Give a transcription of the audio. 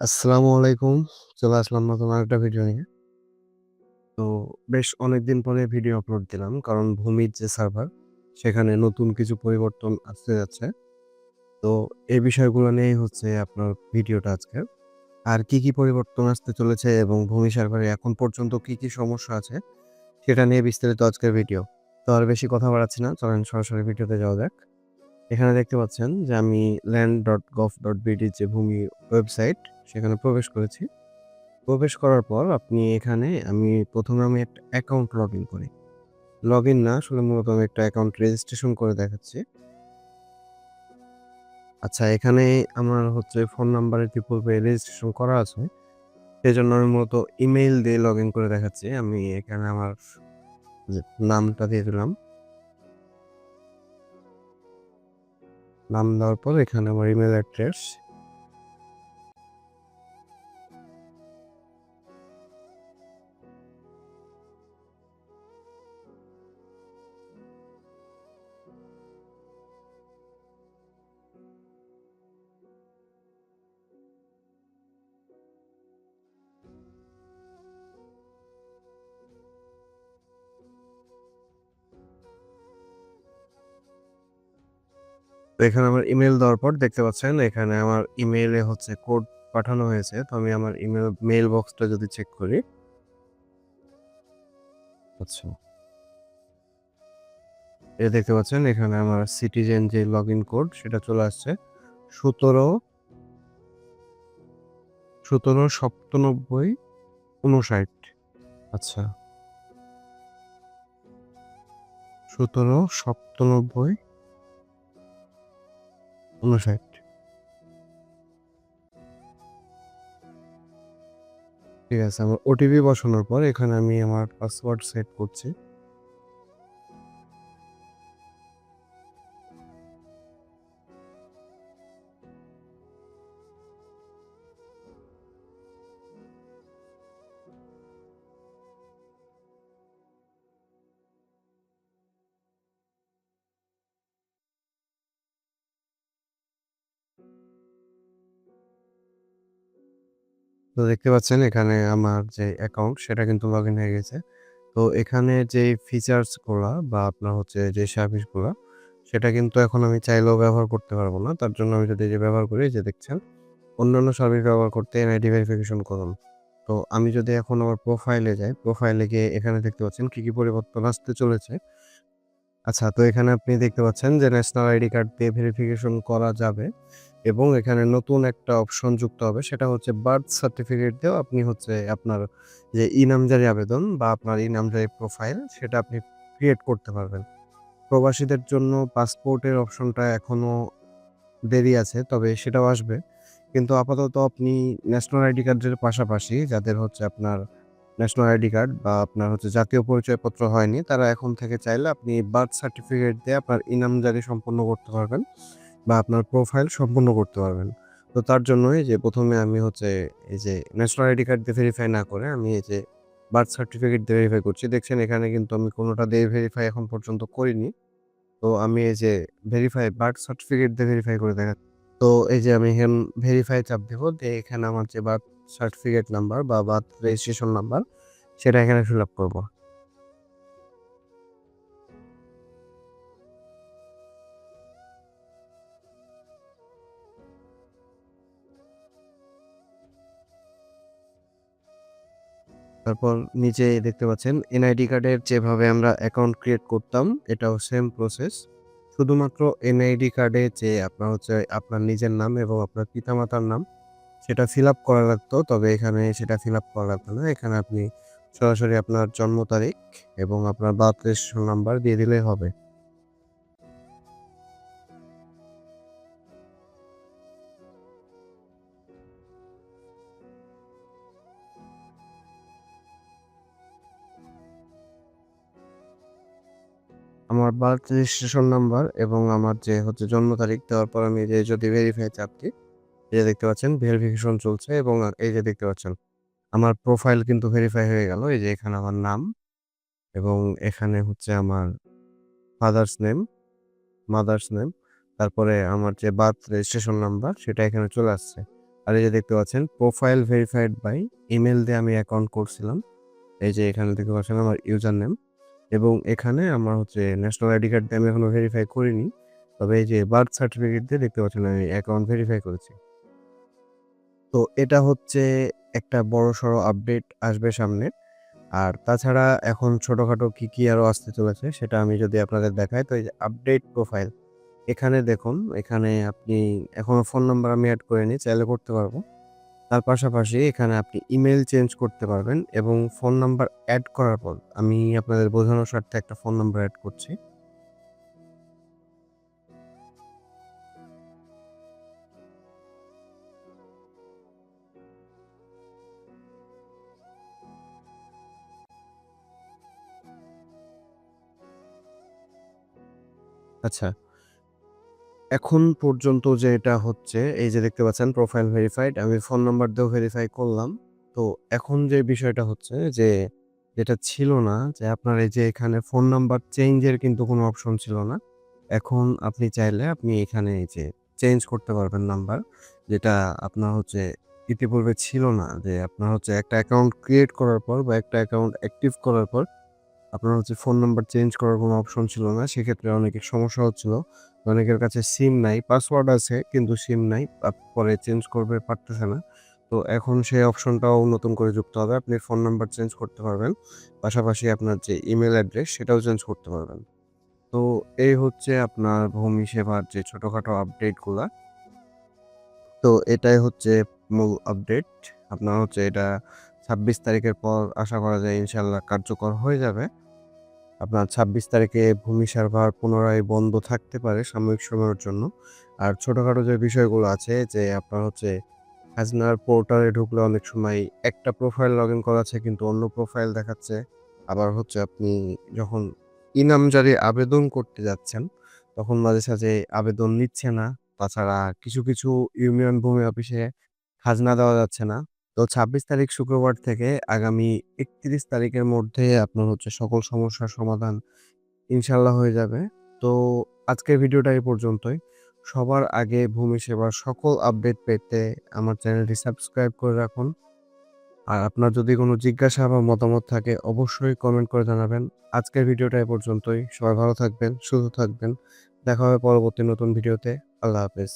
আসসালামু আলাইকুম। চলে আসলাম নতুন আরেকটা ভিডিও নিয়ে। তো বেশ অনেকদিন পরে ভিডিও আপলোড দিলাম। কারণ ভূমির যে সার্ভার সেখানে নতুন কিছু পরিবর্তন আসতে যাচ্ছে। তো এই বিষয়গুলো নিয়েই হচ্ছে আপনার ভিডিওটা আজকের। আর কি, কি পরিবর্তন আসতে চলেছে এবং ভূমি সার্ভারে এখন পর্যন্ত কি, কি সমস্যা আছে সেটা নিয়ে বিস্তারিত আজকের ভিডিও। তো আর বেশি কথা বাড়াচ্ছি না। চলেন সরাসরি ভিডিওতে যাওয়া যাক। এখানে দেখতে পাচ্ছেন যে আমি land dot gov dot land.gov.bd যে ভূমি ওয়েবসাইট সেখানে প্রবেশ করেছি। প্রবেশ করার পর আপনি এখানে আমি প্রথমে আমি একটা অ্যাকাউন্ট লগ ইন করি। লগ ইন না, আসলে মূলত আমি একটা অ্যাকাউন্ট রেজিস্ট্রেশন করে দেখাচ্ছি। আচ্ছা এখানে আমার হচ্ছে ফোন নাম্বারের পূর্বে রেজিস্ট্রেশন করা আছে। সেই জন্য আমি মূলত ইমেইল দিয়ে লগ ইন করে দেখাচ্ছি। আমি এখানে আমার নামটা দিয়ে দিলাম। নাম দেওয়ার পর এখানে আমার ইমেল অ্যাড্রেস। এখানে আমার ইমেল দেওয়ার পর দেখতে পাচ্ছেন, এখানে আমার ইমেইলে হচ্ছে কোড পাঠানো হয়েছে। তো আমি আমার ইমেল মেইল বক্সটা যদি চেক করি আচ্ছা। এই দেখতে পাচ্ছেন, এখানে আমার সিটিজেন যে লগইন কোড সেটা চলে আসছে। ১৭ ১৭ ৯৭ ৫৯ আচ্ছা। ১৭ ৯৭ ৫৯ ঠিক আছে। আমার ওটিপি বসানোর পর এখানে আমি আমার পাসওয়ার্ড সেট করছি। তো দেখতে পাচ্ছেন এখানে আমার যে অ্যাকাউন্ট সেটা কিন্তু লগইন হয়ে গেছে। তো এখানে যে ফিচার্সগুলা বা আপনার হচ্ছে যে সার্ভিসগুলা সেটা কিন্তু এখন আমি চাইলেও ব্যবহার করতে পারব না। তার জন্য আমি যদি যে ব্যবহার করি যে দেখছেন অন্যান্য সার্ভিস ব্যবহার করতে এনআইডি ভেরিফিকেশন করুন। তো আমি যদি এখন আমার প্রোফাইলে যাই, প্রোফাইলে গিয়ে এখানে দেখতে পাচ্ছেন কী কী পরিবর্তন আসতে চলেছে। আচ্ছা তো এখানে আপনি দেখতে পাচ্ছেন যে ন্যাশনাল আইডি কার্ড দিয়ে ভেরিফিকেশন করা যাবে এবং এখানে নতুন একটা অপশন যুক্ত হবে সেটা হচ্ছে বার্থ সার্টিফিকেট দিয়েও আপনি হচ্ছে আপনার যে ই-নামজারি আবেদন বা আপনার ই-নামজারি প্রোফাইল সেটা আপনি ক্রিয়েট করতে পারবেন। প্রবাসীদের জন্য পাসপোর্টের অপশনটা এখনও দেরি আছে, তবে সেটাও আসবে। কিন্তু আপাতত আপনি ন্যাশনাল আইডি কার্ডের পাশাপাশি যাদের হচ্ছে আপনার ন্যাশনাল আইডি কার্ড বা আপনার হচ্ছে জাতীয় পরিচয়পত্র হয়নি, তারা এখন থেকে চাইলে আপনি বার্থ সার্টিফিকেট দিয়ে আপনার ই-নামজারি সম্পন্ন করতে পারবেন বা আপনার প্রোফাইল সম্পন্ন করতে পারবেন। তো তার জন্যই যে প্রথমে আমি হচ্ছে এই যে ন্যাশনাল আইডি কার্ড দিয়ে ভেরিফাই না করে আমি এই যে বার্থ সার্টিফিকেট দিয়ে ভেরিফাই করছি। দেখছেন এখানে কিন্তু আমি কোনোটা দিয়ে ভেরিফাই এখন পর্যন্ত করিনি। তো আমি এই যে ভেরিফাই বার্থ সার্টিফিকেট দিয়ে ভেরিফাই করে দেখা, তো এই যে আমি এখন ভেরিফাই চাপ দেবো, দিয়ে এখানে আমার যে বার্থ সার্টিফিকেট নাম্বার বা বার্থ রেজিস্ট্রেশন নাম্বার সেটা এখানে ফিল আপ করব। তারপর নিচে দেখতে পাচ্ছেন এনআইডি কার্ডের যেভাবে আমরা অ্যাকাউন্ট ক্রিয়েট করতাম, এটাও সেম প্রসেস। শুধুমাত্র এনআইডি কার্ডে যে আপনার হচ্ছে আপনার নিজের নাম এবং আপনার পিতামাতার নাম সেটা ফিল আপ করা লাগতো। তবে এখানে সেটা ফিল আপ করা লাগতো না। এখানে আপনি সরাসরি আপনার জন্ম তারিখ এবং আপনার বার্থ রেজিস্ট্রেশন নাম্বার দিয়ে দিলেই হবে। আমার বার্থ রেজিস্ট্রেশন নাম্বার এবং আমার যে হচ্ছে জন্ম তারিখ দেওয়ার পর আমি যে যদি ভেরিফাই চাপ দিই, এই যে দেখতে পাচ্ছেন ভেরিফিকেশন চলছে এবং এই যে দেখতে পাচ্ছেন আমার প্রোফাইল কিন্তু ভেরিফাই হয়ে গেল। এই যে এখানে আমার নাম এবং এখানে হচ্ছে আমার ফাদার্স নেম, মাদার্স নেম, তারপরে আমার যে বার্থ রেজিস্ট্রেশন নাম্বার সেটা এখানে চলে আসছে। আর এই যে দেখতে পাচ্ছেন প্রোফাইল ভেরিফাইড বাই ইমেল দিয়ে আমি অ্যাকাউন্ট করছিলাম এই যে এখানে দেখতে পাচ্ছেন আমার ইউজার নেম এবং এখানে আমার হচ্ছে ন্যাশনাল আইডি কার্ড দিয়ে আমি এখনও ভেরিফাই করিনি তবে এই যে বার্থ সার্টিফিকেট দিয়ে দেখতে পাচ্ছেন আমি অ্যাকাউন্ট ভেরিফাই করেছি তো এটা হচ্ছে একটা বড় সড়ো আপডেট আসবে সামনে। আর তাছাড়া এখন ছোটোখাটো কী কী আরও আসতে চলেছে সেটা আমি যদি আপনাদের দেখাই, তো এই যে আপডেট প্রোফাইল এখানে দেখুন, এখানে আপনি এখনও ফোন নাম্বার আমি অ্যাড করে নিই, চাইলে করতে পারব। তার পাশাপাশি এখানে আপনি ইমেল চেঞ্জ করতে পারবেন এবং ফোন নাম্বার অ্যাড করার পর, আমি আপনাদের বোঝানোর স্বার্থে একটা ফোন নাম্বার অ্যাড করছি। আচ্ছা। এখন পর্যন্ত যে এটা হচ্ছে, এই যে দেখতে পাচ্ছেন প্রোফাইল ভেরিফাইড আমি ফোন নাম্বার দিয়েও ভেরিফাই করলাম। তো এখন যে বিষয়টা হচ্ছে যে, যেটা ছিল না যে আপনার এই যে এখানে ফোন নাম্বার চেঞ্জের কিন্তু কোনো অপশন ছিল না। এখন আপনি চাইলে আপনি এখানে এই যে চেঞ্জ করতে পারবেন নাম্বার যেটা আপনার হচ্ছে ইতিপূর্বে ছিল না। যে আপনার হচ্ছে একটা অ্যাকাউন্ট ক্রিয়েট করার পর বা একটা অ্যাকাউন্ট অ্যাক্টিভ করার পর আপনার হচ্ছে ফোন নাম্বার চেঞ্জ করার কোনো অপশন ছিল না, সেক্ষেত্রে অনেকের সমস্যা হচ্ছিল। অনেকের কাছে সিম নাই পাসওয়ার্ড আছে, কিন্তু সিম নাই পরে চেঞ্জ করবে, পারতেছে না। তো এখন সেই অপশনটাও নতুন করে যুক্ত হবে, আপনি ফোন নাম্বার চেঞ্জ করতে পারবেন। পাশাপাশি আপনার যে ইমেল অ্যাড্রেস সেটাও চেঞ্জ করতে পারবেন। তো এই হচ্ছে আপনার ভূমি সেবার যে ছোটোখাটো আপডেটগুলা তো এটাই হচ্ছে মূল আপডেট আপনার হচ্ছে এটা ছাব্বিশ তারিখের পর আশা করা যায় ইনশাল্লাহ কার্যকর হয়ে যাবে। আপনার ছাব্বিশ তারিখে ভূমি সার্ভার পুনরায় বন্ধ থাকতে পারে সাময়িক সময়ের জন্য। আর ছোটোখাটো যে বিষয়গুলো আছে যে আপনার হচ্ছে খাজনার পোর্টালে ঢুকলে অনেক সময় একটা প্রোফাইল লগ ইন করা আছে কিন্তু অন্য প্রোফাইল দেখাচ্ছে। আবার হচ্ছে আপনি যখন ইনামজারি আবেদন করতে যাচ্ছেন, তখন মাঝে সাঝে আবেদন নিচ্ছে না। তাছাড়া কিছু কিছু ইউনিয়ন ভূমি অফিসে খাজনা দেওয়া যাচ্ছে না। তো ছাব্বিশ তারিখ শুক্রবার থেকে আগামী একত্রিশ তারিখের মধ্যে আপনার হচ্ছে সকল সমস্যার সমাধান ইনশাল্লাহ হয়ে যাবে। তো আজকের ভিডিওটা এই পর্যন্তই। সবার আগে ভূমি সেবার সকল আপডেট পেতে আমার চ্যানেলটি সাবস্ক্রাইব করে রাখুন। আর আপনার যদি কোনো জিজ্ঞাসা বা মতামত থাকে অবশ্যই কমেন্ট করে জানাবেন। আজকের ভিডিওটা এই পর্যন্তই। সবাই ভালো থাকবেন, সুস্থ থাকবেন। দেখা হবে পরবর্তী নতুন ভিডিওতে। আল্লাহ হাফেজ।